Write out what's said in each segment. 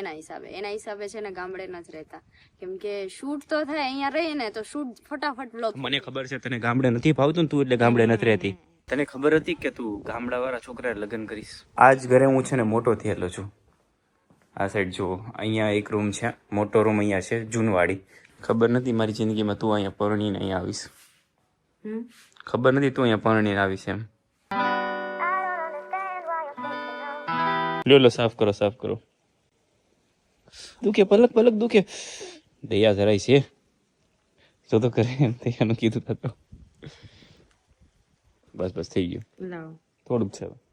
એના હિસાબે એના હિસાબે છે ને ગામડે ન જ રહેતા. કેમ કે શૂટ તો થાય અહીંયા રહીએ ને તો શૂટ ફટાફટ બ્લોક મને ખબર છે તને ગામડે નથી ભાવતું તું એટલે ગામડે નથી રહેતી. તને ખબર હતી કે તું ગામડા વાળા છોકરા લગ્ન કરીશ? આજ ઘરે હું છે ને મોટો થયેલો છું. આ સાઈડ જુઓ અહીંયા એક રૂમ છે મોટો રૂમ અહીંયા છે જૂનવાડી. ખબર નથી મારી જિંદગીમાં તું અહીંયા પરણીને અહીંયા આવીશ? ખબર નથી તું અહીંયા પરણીને આવીશ એમ. લ્યો લો સાફ કરો સાફ કરો. દુખે પલક પલક દુખે. દયા જરાય છે. તો તો કરે એમ દયાનું કીધું થતું બસ બસ થઈ ગયું. થોડુંક છે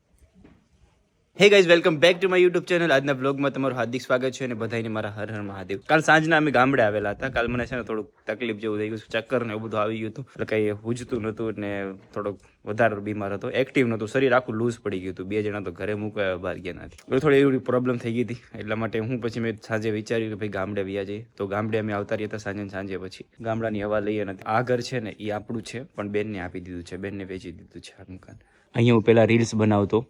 hey guys welcome back to my YouTube channel આજના બ્લોગમાં તમારું હાર્દિક સ્વાગત છે અને બધાને મારા હર હર મહાદેવ. કાલ સાંજના અમે ગામડે આવેલા હતા. કાલ મને છે ને થોડુંક તકલીફ જેવું થઈ ગયું ચક્કર ને એવું બધું આવી ગયું હતું. એટલે કંઈ હુજતું નહોતું ને થોડોક વધારે બીમાર હતો. એક્ટિવ નહોતું. શરીર આખું લૂઝ પડી ગયું હતું. બે જણા તો ઘરે મૂકવા બહાર ગયા નથી. થોડી એવી પ્રોબ્લેમ થઈ ગઈ હતી. એટલા માટે હું પછી મેં સાંજે વિચાર્યું કે ભાઈ ગામડે વ્યા જઈએ. તો ગામડે અમે આવતા રહ્યા હતા સાંજે સાંજે પછી. ગામડાની હવા લઈએ નથી આ ઘર છે ને એ આપણું છે, પણ બેનને આપી દીધું છે. બેનને વેચી દીધું છે આ મકાન. અહીંયા હું પહેલાં રીલ્સ બનાવતો.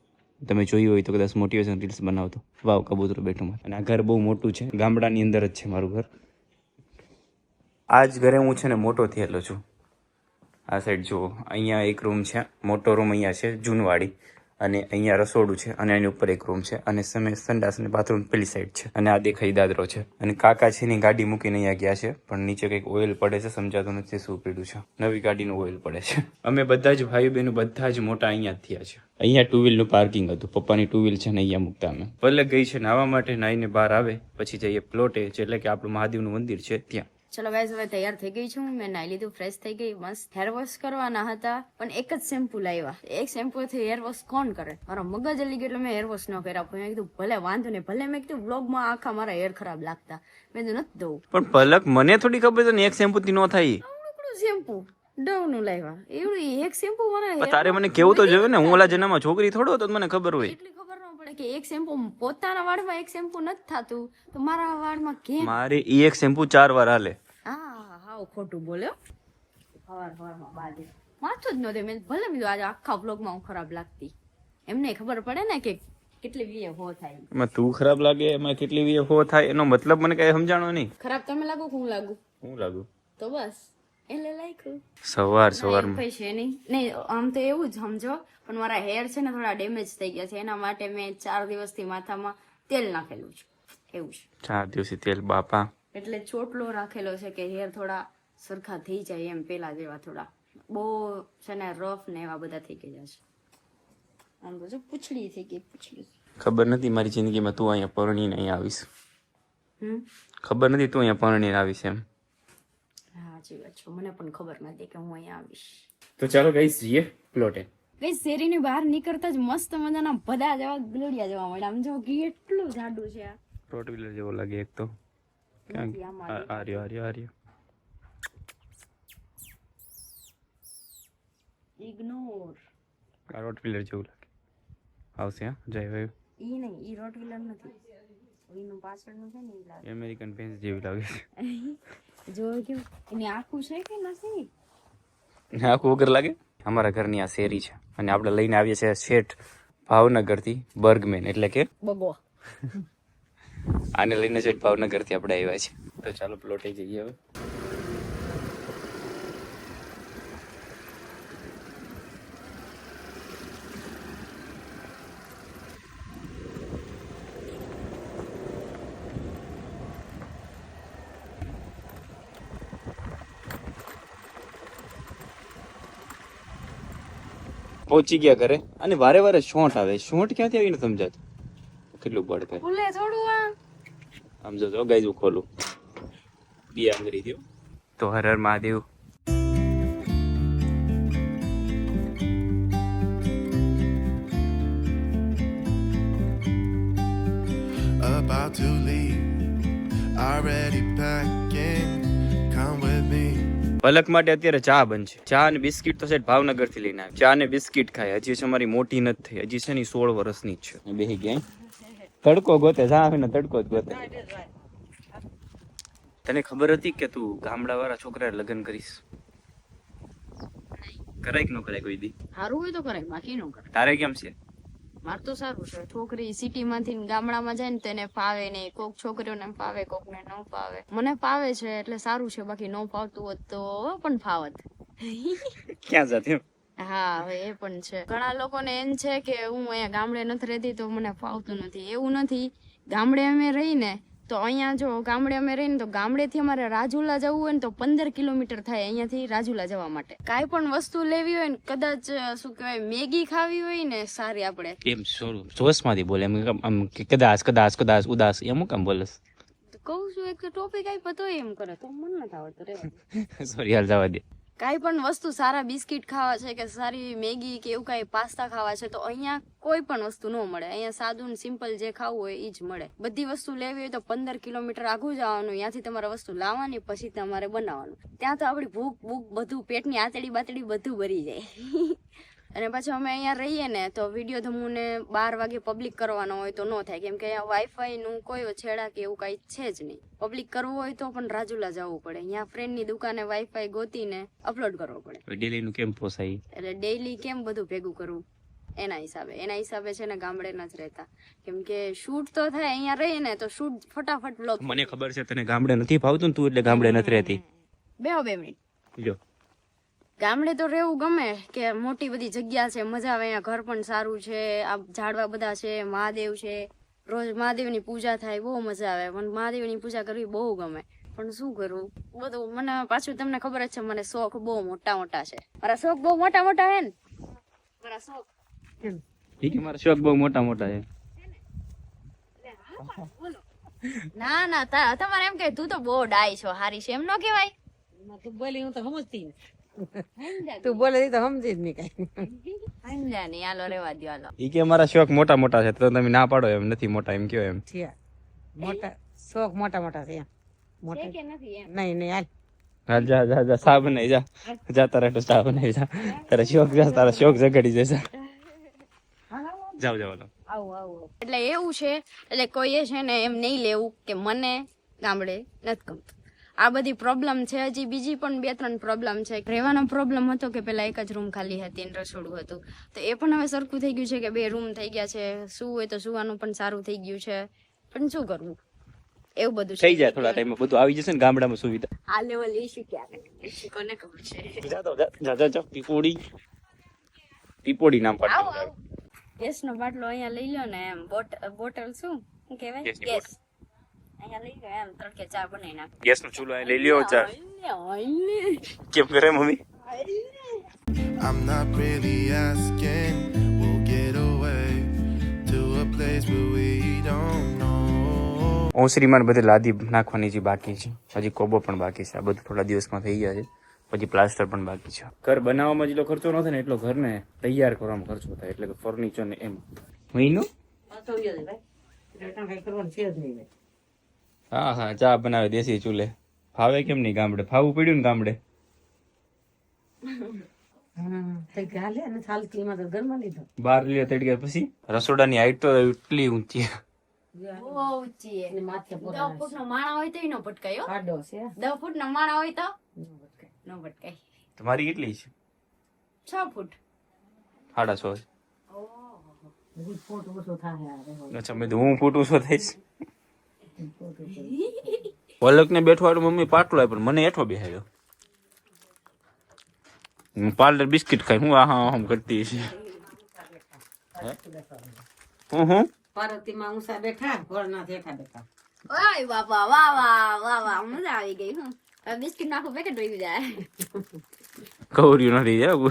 તમે જોયું હોય તો કદાચ મોટિવેશન રીલ્સ બનાવતો. વાવ, કબૂતર બેઠું મારે અને આ ઘર બહુ મોટું છે. ગામડાની અંદર જ છે મારું ઘર. આ જ ઘરે હું છે ને મોટો થયેલો છું. આ સાઈડ જુઓ. અહીંયા એક રૂમ છે. મોટો રૂમ અહીંયા છે. જૂનવાડી. અને અહીંયા રસોડું છે અને એની ઉપર એક રૂમ છે અને સામે સંડાસ અને બાથરૂમ પેલી સાઈડ છે અને આ દેખાઈ દાદરો છે. અને કાકા છે એની ગાડી મૂકીને અહીંયા ગયા છે, પણ નીચે કંઈક ઓઇલ પડે છે, સમજાતું નથી, શું પીડ્યું છે. નવી ગાડીનું ઓઇલ પડે છે. અમે બધા જ ભાઈ બહેનો બધા જ મોટા અહીંયા થયા છે. અહીંયા ટુ વ્હીલનું પાર્કિંગ હતું. પપ્પાની ટુ વ્હીલ છે ને અહીંયા મૂકતા અમે. ભલે ગઈ છે નાવા માટે, નાઈને બહાર આવે, પછી જઈએ પ્લોટે એટલે કે આપણું મહાદેવનું મંદિર છે ત્યાં. ચલો ગાઈઝ હવે તૈયાર થઈ ગઈ છું. મેં નાઈ લીધું ફ્રેશ થઈ ગઈ. મસ્ત હેર વોશ કરવાના હતા. પણ એક જ શેમ્પુ લાવ્યા. એક શેમ્પુ થી હેર વોશ કોણ કરે? મારો મગજ હલી ગયો એટલે મેં હેર વોશ ન કર્યા. પણ મેં કીધું ભલે વાંધો નહીં ભલે મેં કીધું વ્લોગમાં આખા મારા હેર ખરાબ લાગતા. મેં કીધું નથી દઉં પણ પલક મને થોડી ખબર છે ને એક શેમ્પૂથી ન થાય. શેમ્પુ ડવનું લાવ્યા. એવું એક શેમ્પુ મારા તારે મને કેવું તો જોયું ને હું ઓલા જન્મમાં છોકરી થોડો તો મને ખબર હોય. કે એક શેમ્પુ પોતાના વાળમાં એક શેમ્પુ નથી થતું. તો મારા વાળમાં કેમ મારે ઈ એક શેમ્પુ ચાર વાર હાલે. હા હાવ ખોટું બોલ્યો હવાર હવારમાં બાજુ. માથું જ નહોતું મેં ભલે બીજું આજે આખા બ્લોગમાં હું ખરાબ લાગતી. એમને ખબર પડે ને કે કેટલી વીએ હો થાય એમાં. તું ખરાબ લાગે એમાં કેટલી વીએ હો થાય એનો મતલબ મને કઈ સમજાણો નહીં. ખરાબ તમે લાગો હું લાગુ? હું લાગુ? તો બસ. એટલે લાગ્યું સવાર સવાર કઈ છે નહીં. નહીં આમ તો એવું જ સમજો. પણ મારા હેર છે ને થોડા ડેમેજ થઈ ગયા છે. એના માટે મેં ચાર દિવસથી માથામાં તેલ નાખેલું છે. એવું છે. ચાર દિવસથી તેલ બાપા. એટલે ચોટલો રાખેલો છે કે હેર થોડા સરખા થઈ જાય એમ પેલા જેવા થોડા. બહુ છે ને રફ ને એવા બધા થઈ ગયા છે. આમ જો પૂછડી થઈ ગઈ પૂછડી. ખબર નથી મારી જિંદગીમાં તું અહીંયા પરણીને અહીંયા આવીશ? ખબર નથી તું અહીંયા પરણીને આવીશ એમ. સાચી વાત છે. મને પણ ખબર નથી કે હું અહીંયા આવીશ. તો ચાલો ગઈ જઈએ પ્લોટે કઈ શેરીની બહાર નીકળતા જ મસ્ત મજાના બધા જેવા ગલોડિયા જોવા મળે આમ જો કેટલું જાડું છે આ. રોટ વ્હીલર જેવો લાગે એક તો. ક્યાં આર્યો આર્યો આ- આ રહ્યો આ રહ્યો આ રહ્યો ઇગ્નોર આ રોટ વ્હીલર જેવું લાગે. આવશે હા? જય ભાઈ. ઈ નહીં ઈ રોટ વ્હીલર નથી. એનું પાછળનું છે ને ઈ લાગે. અમેરિકન ફેન્સ જેવી લાગે છે. જો કેવું એની આખું છે કે નથી? આખું વગર લાગે? અમારા ઘરની આ શેરી છે. અને આપણે લઈને આવીએ છીએ શેઠ ભાવનગરથી બર્ગમેન એટલે કે? આને લઈને શેઠ ભાવનગરથી આપણે આવ્યા છે તો ચાલો પ્લોટે જઈએ હવે. પહોંચી ગયા ઘરે અને વારે વારે શોટ આવે. શોટ ક્યાંથી આવીને સમજાતું કેટલું બળ કરે ભૂલે થોડું આમ જો જો ગાઈઝ હું ખોલું. બી આંગળી દો તો Har Har Mahadev. About to leave. Already પલક માટે અત્યારે ચા બનશે ચા અને બિસ્કિટ તો સેટ ભાવનગરથી લઈને આવ્યા ચા અને બિસ્કિટ ખાય. હજી છે અમારી મોટી નથી થઈ. હજી છે ને સોળ વર્ષની જ છે. બેહી ગયા તડકો ગોતે જા આવીને તડકો જ ગોતે. તને ખબર હતી કે તું ગામડા વાળા છોકરા લગ્ન કરીશ? કરાય કે ન કરાય કોઈ દી? સારું હોય તો કરાય બાકી ન કરાય. તારે કેમ છે? મારે તો સારું છે. છોકરી સિટી માંથી ગામડામાં જાય ને તેને ફાવે નહીં. કોક છોકરીઓને ફાવે કોક ને ન ફાવે. મને ફાવે છે એટલે સારું છે. બાકી ન ફાવતું હોત તો પણ ફાવત. ક્યાં જતી હા હવે એ પણ છે. ઘણા લોકોને એમ છે કે હું અહીંયા ગામડે નથી રહેતી તો મને ફાવતું નથી. એવું નથી. ગામડે અમે રહીને તો અહીંયા જો ગામડે અમે રહીને તો ગામડેથી અમારે રાજુલા જવું હોય ને તો પંદર કિલોમીટર થાય અહીંયાથી રાજુલા જવા માટે. કાંઈ પણ વસ્તુ લેવી હોય ને કદાચ શું કહેવાય મેગી ખાવી હોય ને સારી આપણે. એમ જોશમાંથી બોલે એમ આમ- કદાચ કદાચ કદાચ ઉદાસ એમ કેમ બોલસ તો કહું છું એક ટોપિક આપ્યો તો એમ કરે તો મને નથી આવડતો રે સોરી હાલ જવા દે. કાંઈ પણ વસ્તુ સારા બિસ્કિટ ખાવા છે કે સારી મેગી કે એવું કાંઈ પાસ્તા ખાવા છે, તો અહીંયા કોઈ પણ વસ્તુ ન મળે. અહીંયા સાદું સિમ્પલ જે ખાવું હોય એ જ મળે. બધી વસ્તુ લેવી હોય તો પંદર કિલોમીટર આગું જવાનું, ત્યાંથી તમારે વસ્તુ લાવવાની, પછી તમારે બનાવવાનું. ત્યાં તો આપણી ભૂખ ભૂખ બધું, પેટની આતડી બાતડી બધું ભરી જાય. અને પાછું અમે અહીંયા રહીએ ને તો વીડિયો ધમુને બાર વાગે પબ્લિક કરવાનો હોય તો ન થાય. કેમ કે અહીંયા વાઈફાઈ નું કોઈ છેડા કે એવું કાંઈ છે જ નહીં. પબ્લિક કરવું હોય તો પણ રાજુલા જવું પડે. અહીંયા ફ્રેન્ડની દુકાને વાઈફાઈ ગોતીને અપલોડ કરવો પડે. ડેલીનું કેમ પોસાય? એટલે ડેઈલી કેમ બધું ભેગું કરવું? એના હિસાબે. એના હિસાબે છે ને ગામડે ન જ રહેતા. કેમ કે શૂટ તો થાય અહીંયા રહીએ ને તો શૂટ ફટાફટ બ્લોગ મને ખબર છે તને ગામડે નથી ભાવતું તું એટલે ગામડે નથી રહેતી. બે બે મિનિટ. જો. ગામડે તો રહેવું ગમે કે મોટી બધી જગ્યા છે મજા આવે અહીંયા ઘર પણ સારું છે આ ઝાડવા બધા છે મહાદેવ છે રોજ મહાદેવની પૂજા થાય બહુ મજા આવે પણ મહાદેવની પૂજા કરવી બહુ ગમે. પણ શું કરવું બધું મને પાછું તમને ખબર જ છે મને શોખ બહુ મોટા મોટા છે. મારા શોખ બહુ મોટા મોટા હે ને? મારા શોખ. ઠીક મારા શોખ બહુ મોટા મોટા છે. ના ના તમારે એમ કે તું તો બહુ ડાય છો હારી છે એમ ન કહેવાય? તું બોલી હું તો સમજતી તું બોલે તો સમજી જ નહીં કઈ. સમજા નહીં હાલો રેવા દો હાલો. ઈ કે મારા શોખ મોટા મોટા છે તો તમે ના પાડો એમ નથી મોટા એમ કયો એમ. છે મોટા શોખ મોટા મોટા છે એમ. મોટા. કે નથી એમ? નહીં નહીં હાલ. હા જા જા જા સા બનાવી જા. જા તારા તો સા બનાવી જા. તારા શોખ જા તારા શોખ જગડી જશે જાવ જાવ હાલો. આવું આવું. એટલે એવું છે એટલે કોઈએ છે ને એમ નહીં લેવું કે મને ગામડે નથી ગમતું. આ બધી પ્રોબ્લેમ છે. હજી બીજી પણ બે ત્રણ પ્રોબ્લેમ છે. રહેવાનો પ્રોબ્લેમ હતો કે પેલા એક જ રૂમ ખાલી હતી ને રસોડું હતું. તો એ પણ હવે સરખું થઈ ગયું છે કે બે રૂમ થઈ ગયા છે. શું હોય તો સુવાનું પણ સારું થઈ ગયું છે. પણ શું કરવું? એવું બધું થઈ જાય થોડા ટાઈમમાં બધું આવી જશે ને ગામડામાં સુવિધા. આ લેવલ ઇશ્યુ ક્યારે? કોને ખબર છે? જા તો જા જા પીપોડી પીપોડી નામ પાડો ગેસનો બાટલો અહીંયા લઈ લો ને એમ. બોટલ શું? કહેવાય? ગેસ. ગેસ નો ચૂલો અહીં લઈ લ્યો ચા કેમ કરે mummy I'm not really asking. We'll get away to a place where we don't know. ઓસરીમાં બધે લાદી નાખવાની જે બાકી છે. હજી કોબો પણ બાકી છે. આ બધું થોડા દિવસમાં થઈ ગયા છે. પછી પ્લાસ્ટર પણ બાકી છે. ઘર બનાવવામાં જેટલો ખર્ચો ન થાય ને એટલો ઘરને તૈયાર કરવામાં ખર્ચો થાય એટલે કે ફર્નિચર ને એમ. મહિનો? પાછો ભાઈ. હા હા ચા બનાવે દેશી ચૂલે. ફાવે કેમ નહીં ગામડે? ફાવું પડ્યું ને ગામડે? લીધો. બાર લ્યો તેડી પછી. રસોડાની હાઈટ તો એટલી ઊંચી છે. તમારી કેટલી છે? છ ફૂટ. સાડા ઓછો. અચ્છા હું ફૂટું છો થઈશ. ઓછો. પલક ને બેઠવાડું મમ્મી પાટલો આપ્યો પણ મને હેઠો બેહાડ્યો. હું પાર્લર બિસ્કિટ ખાઈ હું આહા આમ કરતી છે હું? હું પાર્વતીમાં ઊંચા બેઠા ઘોડના જેઠા બેઠા. ઓય બાપા વાહ વાહ વાહ વાહ મજા આવી ગઈ હું. હવે બિસ્કિટ નાખું પેકેટ વહી જાય. કવર્યું નથી જાવ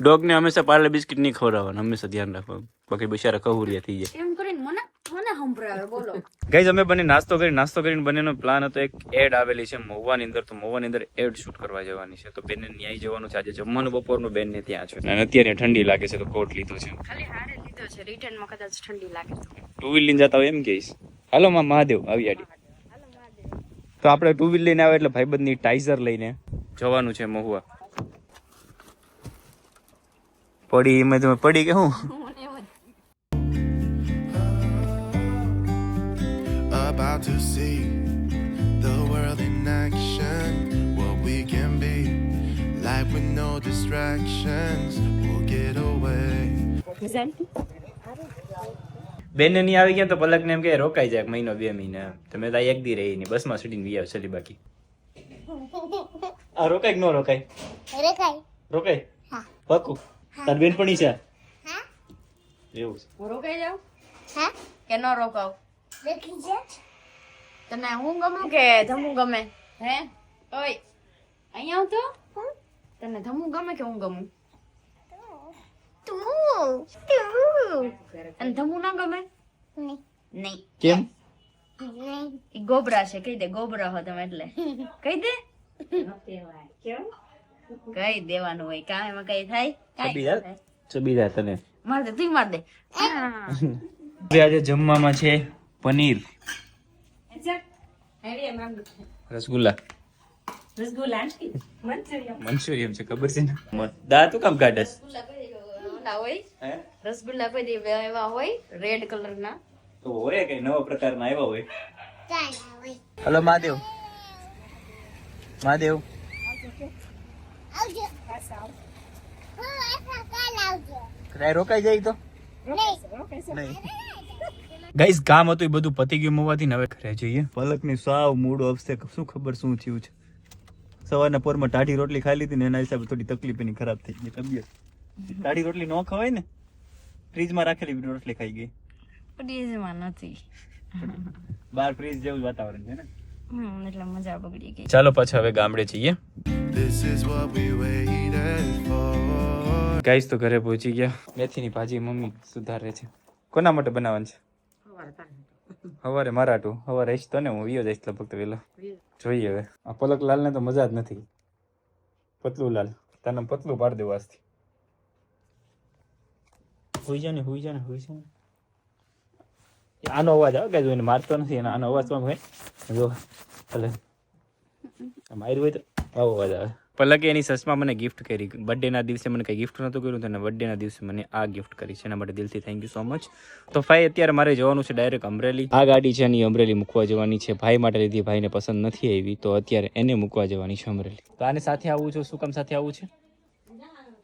ડોગ ને હંમેશા પાર્લર બિસ્કિટ નહીં ખવડાવવાનું હંમેશા ધ્યાન રાખવાનું. બાકી બિચારા કવરિયા થઈ જાય એમ કરીને મને મને સંભળાવે બોલો. ગઈઝ અમે બંને નાસ્તો કરી નાસ્તો કરીને બંનેનો પ્લાન હતો એક એડ આવેલી છે મહુવાની અંદર તો મહુવાની અંદર એડ શૂટ કરવા જવાની છે. તો બેનને ન્યાય જવાનું છે આજે. જમવાનું બપોરનું બેનને ત્યાં છે. અને અત્યારે ઠંડી લાગે છે તો કોટ લીધો છે. ખાલી હારે લીધો છે રિટર્નમાં કદાચ ઠંડી લાગે. ટુ વ્હીલ લઈને જતા હોય એમ કહીશ હાલો માં મહાદેવ આવી આડી. તો આપણે ટુ વ્હીલ લઈને આવે એટલે ભાઈબંધની ટાઈઝર લઈને જવાનું છે મહુવા. પડી એમાં તમે પડી કે હું. Distractions. will get away. બેન નહીં આવી ગયા તો પલક ને એમ કે રોકાઈ જાય એક મહિનો બે મહિના તમે તો આ એક દી રહી ને બસમાં સીટીને વી આવશે બાકી. આ રોકાય કે ન રોકાય? રોકાય. હા. પાકું તાર બેનપણી છે? એવું છે. હું રોકાઈ હા? કે ન રોકાવ તને હું ગમું કે જમું ગમે? હે? ઓય અહીંયા આવતો તને ધમું ગમે કે હું ગમું અને ધમું ના ગમે નહીં કેમ ગોબરા છે કહી દે ગોબરા હો તમે એટલે કહી દે કઈ દેવાનું હોય કામ એમાં કઈ થાય કાંઈ છબી યાર. થાય. ચબીરા તને માર દે તું માર દે આજે જમવામાં છે પનીર રસગુલ્લા મંચુરિયમ છે ખબર છે ને? દા તું કામ કાઢસ હોય. રસગુલ્લા કોઈ એવા હોય રેડ કલર ના. તો હોય કઈ નવા પ્રકારના આવ્યા હોય? હલો મહાદેવ. મહાદેવ. રોકાઈ જાય તો? ગાઈસ કામ હતું એ બધું પતી ગયું હોવાથી ને હવે ઘરે જઈએ. પલકની સાવ મૂડ ઓફશે શું ખબર શું થયું છે? સવારના પોરમાં ટાઢી રોટલી ખાઈ લીધી ને એના હિસાબે થોડી તકલીફ એની ખરાબ થઈ ગઈ તબિયત. ટાઢી રોટલી ન ખવાય ને ફ્રીજમાં રાખેલી રોટલી ખાઈ ગઈ. ફ્રીજમાં નથી. બહાર ફ્રીજ જેવું જ વાતાવરણ છે ને? એટલે મજા બગડી ગઈ. ચાલો પાછા હવે ગામડે જઈએ. ગાઈસ તો ઘરે પહોંચી ગયા. મેથીની ભાજી મમ્મી સુધારે છે. કોના માટે બનાવવાનું છે? સવારે મરાઠું, સવારે રહીશ તો ને હું વિયો જઈશ લગભગ તો વહેલો જોઈએ હવે. આ પલક લાલ ને તો મજા જ નથી. પતલું લાલ. તને પતલું પાડી દેવું આજથી. હુઈ જા ને, હુઈ જા ને, હુઈ જા ને. આનો અવાજ આવે કે જોઈને મારતો નથી આનો અવાજ પણ હોય. જો ભલે માર્યું હોય તો આવો અવાજ આવે. પલકે એની સસમાં મને ગિફ્ટ કરી. બર્થડેના દિવસે મને કંઈ ગિફ્ટ નહોતું કર્યું અને બર્થડેના બર્થડે દિવસે મને આ ગિફ્ટ કરી છે. એના માટે દિલથી થેન્ક યુ સો મચ તો ભાઈ અત્યારે મારે જવાનું છે ડાયરેક્ટ અમરેલી. આ ગાડી છે એની અમરેલી મૂકવા જવાની છે. ભાઈ માટે લીધી ભાઈને પસંદ નથી આવી તો અત્યારે એને મૂકવા જવાની છે અમરેલી. તો આને સાથે આવવું છે? શું કામ સાથે આવું છે?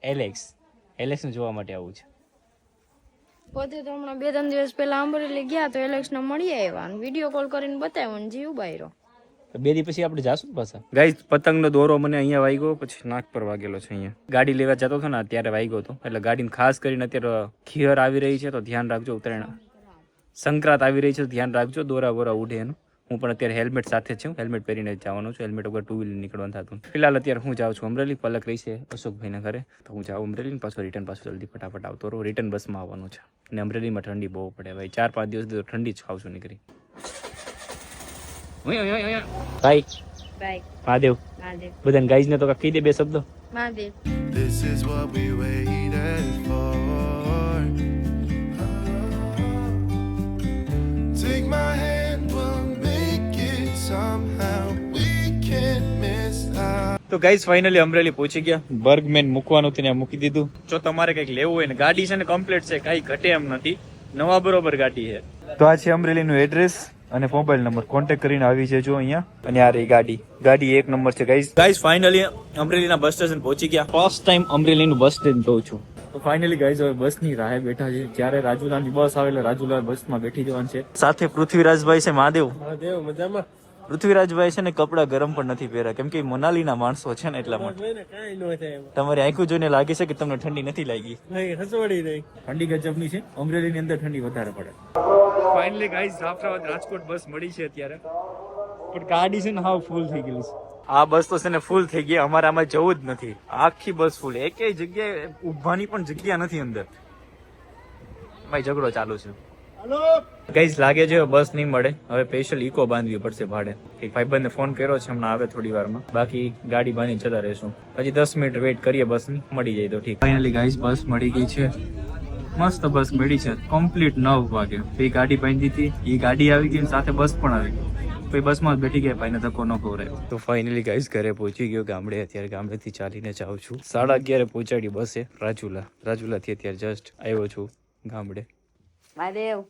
એલેક્સ. એલેક્સને જોવા માટે આવું છે. પોતે તો હમણાં બે ત્રણ દિવસ પહેલા અમરેલી ગયા તો એલેક્સને મળી આવ્યા વીડિયો કોલ કરીને બતાવ્યો ને જીવ બાયરો. બે દી પછી આપણે જાશું પાછા? ગાઈસ, પતંગનો દોરો મને અહીંયા વાગ્યો, પછી નાક પર વાગેલો છે અહીંયા. ગાડી લેવા જતો હતો ને, અત્યારે વાગ્યો હતો એટલે ગાડીને ખાસ કરીને અત્યારે ખીયર આવી રહી છે, તો ધ્યાન રાખજો ઉત્તરાયણ. સંક્રાંત આવી રહી છે, તો ધ્યાન રાખજો, દોરા બોરા ઉડે એનું. હું પણ અત્યારે હેલ્મેટ સાથે છું, હેલ્મેટ પહેરીને જ જવાનો છું, હેલ્મેટ વગર ટુ વ્હીલર નીકળવાનું થતું. ફિલહાલ અત્યારે હું જાઉં છું અમરેલી, પલક રહી છે અશોકભાઈના ઘરે. તો હું જાઉં અમરેલી પાછો રિટર્ન પાછું જલ્દી ફટાફટ આવતો રહું. રિટર્ન બસમાં આવવાનું છે. અને અમરેલીમાં ઠંડી બહુ પડે ભાઈ. ચાર પાંચ દિવસ ઠંડી જ ખાવ છું નીકળી. ભાઈ મહાદેવ. બધાને ગાઈઝ ને તો કહી દે બે શબ્દો. Mahadev. This is what we waited for. Take my hand, we'll make it somehow. We can't miss out. તો ગાઈઝ ફાઇનલી અમરેલી પહોંચી ગયા. બર્ગમેન મૂકવાનું તેને મૂકી દીધું. જો તમારે કંઈક લેવું હોય ને ગાડી છે ને કમ્પ્લીટ છે કાંઈ ઘટે એમ નથી. નવા બરોબર ગાડી છે. તો આ છે અમરેલીનું એડ્રેસ અને મોબાઈલ નંબર કોન્ટેક્ટ કરીને આવી જજો અહીંયા. અને આ રહી ગાડી. ગાડી એક નંબર છે ગાઈઝ ગાઈઝ ફાઇનલી અમરેલીના બસ સ્ટેશન પહોંચી ગયા. ફર્સ્ટ ટાઈમ અમરેલીનું બસ સ્ટેશન જોઉં છું. તો ફાઇનલી ગાઈઝ હવે બસની રાહે બેઠા છે જ્યારે રાજુલાની બસ આવે એટલે રાજુલા બસમાં બેઠી જવાનું છે. સાથે પૃથ્વીરાજભાઈ છે મહાદેવ. પૃથ્વીરાજભાઈ છે ને કપડા ગરમ પણ નથી પહેર્યા. કેમ કે મનાલીના માણસો છે ને એટલા માટે. તમારી આંખો જોઈને લાગે છે કે તમને ઠંડી નથી લાગી? ઠંડી ગજબની છે. અમરેલીની અંદર ઠંડી વધારે પડે. Finally guys Jafrabad Rajkot bus મળી છે અત્યારે. પણ ગાડી છે ને હાવ ફૂલ થઈ ગયેલી છે. આ બસ તો છે ને ફૂલ થઈ ગઈ અમારે આમાં જવું જ નથી. આખી બસ ફૂલ એકેય જગ્યાએ ઊભવાની પણ જગ્યા નથી અંદર. ભાઈ ઝઘડો ચાલુ છે. ગાઈઝ લાગે છે બસ નહીં મળે. હવે સ્પેશિયલ ઇકો બાંધવી પડશે ભાડે. એક ભાઈબંધને ફોન કર્યો છે હમણાં આવે થોડી વારમાં. બાકી ગાડી બાંધી જતા રહેશું. પછી દસ મિનિટ વેઇટ કરીએ બસની મળી જાય તો ઠીક. ફાઇનલી ગાઈઝ બસ મળી ગઈ છે. મસ્ત બસ મળી છે. કમ્પ્લીટ નવ વાગે. પછી ગાડી બાંધી હતી. એ ગાડી આવી ગઈ સાથે બસ પણ આવી ગઈ. પછી બસમાં જ બેઠી ગયા ભાઈને ધક્કો ન ખવરાયો તો ફાઇનલી ગાઈઝ ઘરે પહોંચી ગયો ગામડે. અત્યારે ગામડેથી ચાલીને જાઉં છું. સાડા અગિયારે પહોંચાડી બસે. રાજુલા. રાજુલાથી અત્યારે જસ્ટ આવ્યો છું ગામડે. મહાદેવ.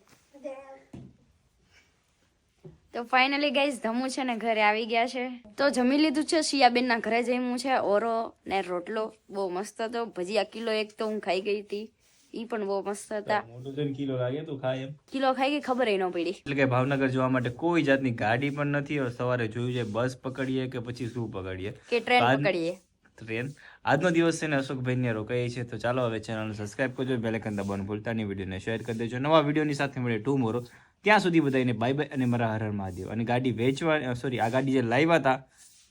તો ફાઇનલી ગાઈઝ ધમુ છે ને ઘરે આવી ગયા છે. તો જમી લીધું છે. શિયાબેન ના ઘરે જમ્યું છે. ઓરો ને રોટલો. બહુ મસ્ત હતો. ભજીયા કિલો એક તો હું ખાઈ ગઈ હતી. ઈ પણ બહુ મસ્ત હતા. મોટું થઈને કિલો લાગે તું ખાય એમ? કિલો ખાઈ ગઈ ખબર ન પડી. એટલે કે ભાવનગર જવા માટે કોઈ જાતની ગાડી પણ નથી હવે સવારે જોયું છે બસ પકડીએ કે પછી શું પકડીએ? કે ટ્રેન પકડીએ. ટ્રેન? આજનો દિવસ છે ને અશોકભાઈ ને રોકાઈએ છે તો ચાલો હવે ચેનલ સબસ્ક્રાઇબ કરજો બેલેકન દબાવવાનું ભૂલતા નહીં વિડીયોને શેર કરી દેજો. નવા વિડીયોની સાથે મળે ટુ મોરો ત્યાં સુધી બધાને બાય બાય અને મારા હર હર મહાદેવ. અને ગાડી વેચવા સોરી આ ગાડી જે લાવ્યા હતા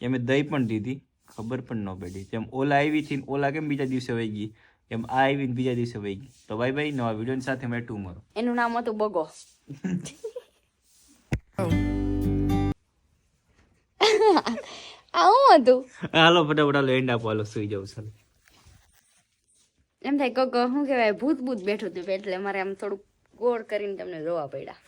એ મેં દહીં પણ દીધી ખબર પણ ન પડી. જેમ ઓલા આવી હતી ઓલા કેમ બીજા દિવસે વહી ગઈ? એમ આ આવીને બીજા દિવસે વહી ગઈ તો બાય બાય નવા વીડિયો સાથે મેં ટુ મારો. એનું નામ હતું બગો. આ હું હતું? હાલો ફટાફટ હાલો એન્ડ આપો હાલો સુઈ જાઉં ચાલો. એમ થાય કોક શું કહેવાય? ભૂત ભૂત બેઠું હતું એટલે મારે આમ થોડુંક ગોળ કરીને તમને જોવા પડ્યા.